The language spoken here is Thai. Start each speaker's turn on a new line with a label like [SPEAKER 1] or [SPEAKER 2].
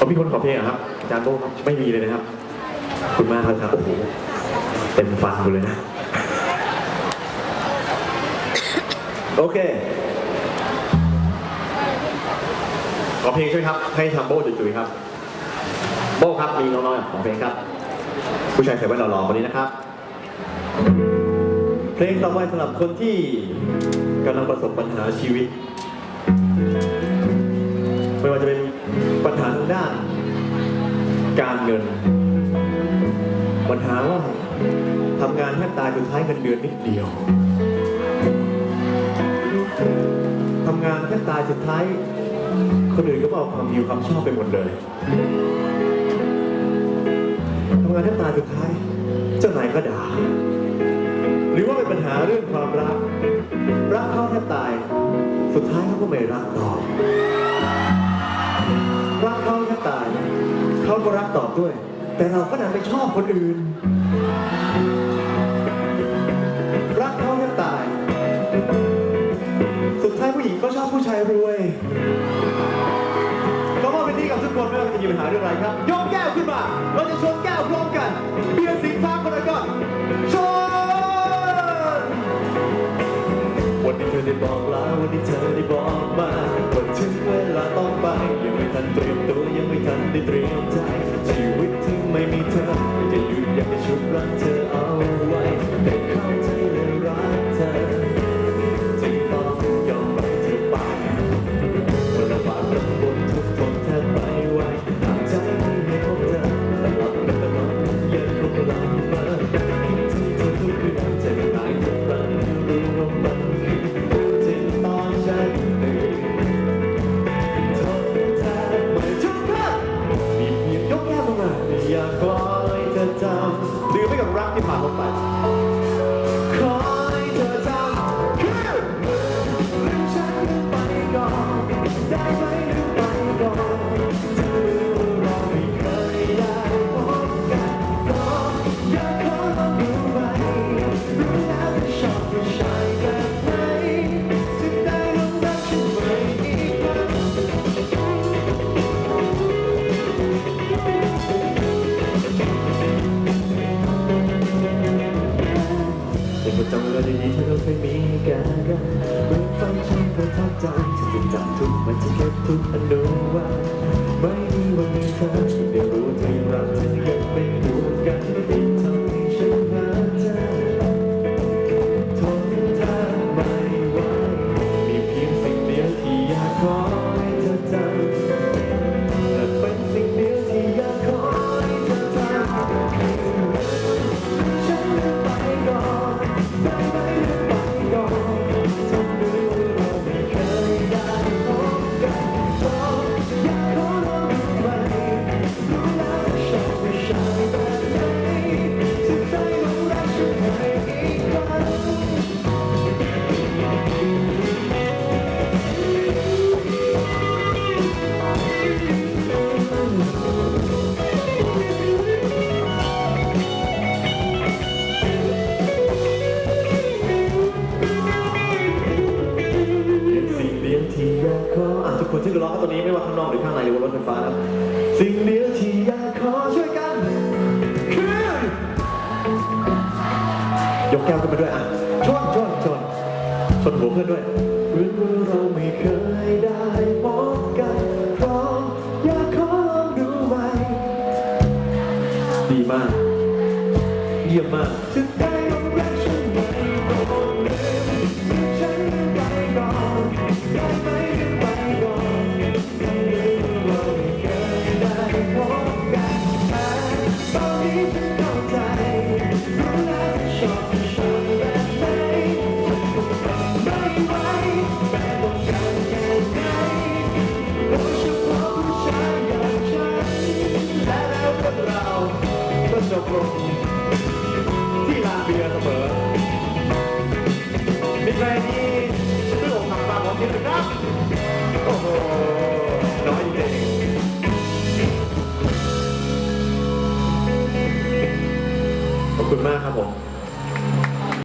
[SPEAKER 1] เขามีคนขอเพลงเหรอครับอาจารย์โบ้ครับไม่มีเลยนะครับขอบคุณมากครับโอ้โหเต็มฟังกูเลยนะ โอเค ขอเพลงช่วยครับ ให้ทำโบ้จุ๋ยๆครับ โบ้ครับมีน้องๆอยากขอเพลงครับ ผู้ชายใส่แว่นหล่อๆคนนี้นะครับ เพลงต่อไปสำหรับคนที่กำลังประสบปัญหาชีวิต การเงินปัญหาว่าทำงานแทบตายสุดท้ายเงินเดือนนิดเดียวทำงานแทบตายสุดท้าย คนอื่นก็เอาความดีความชอบไปหมดเลยทำงานแทบตายสุดท้าย เจ้านายก็ด่าหรือว่าเป็นปัญหาเรื่องความรัก รักเขาแทบตาย สุดท้ายเขาก็ไม่รักต่อ เขาก็รักต่อด้วย แต่เราก็ดันไปชอบคนอื่น รักเขาแทบตาย สุดท้ายผู้หญิงก็ชอบผู้ชายรวยก็มอบเป็นที่กับทุกคนไม่ว่าจะมีปัญหาเรื่องอะไรครับ ยกแก้วขึ้นมา เราจะชนแก้วพร้อมกัน เบียร์สิงฟ้าคนละก่อนชนวันนี้เธอได้บอกลาวันนี้เธอได้บอกมาว่าถึงเวลาต้องไปยังไม่ทันเตรียมตัวยังไม่ทันได้เตรียม ให้อีกครั้งเป็นสิ่งเดียวที่อยากขออะทุกคนที่ร้องตัวนี้ไม่ว่าข้างนอกหรือข้างในหรือว่าบนรถไฟฟ้าครับสิ่งเดียว แก้วขึ้นมาด้วยอะชนชนชนชนหัวเพื่อนด้วยเรื่องว่าเราไม่เคยได้พบกันพร้อมอยากขอลองดูไหมดีมาก เยี่ยมมากจะได้ลอง ขอบคุณมากครับผม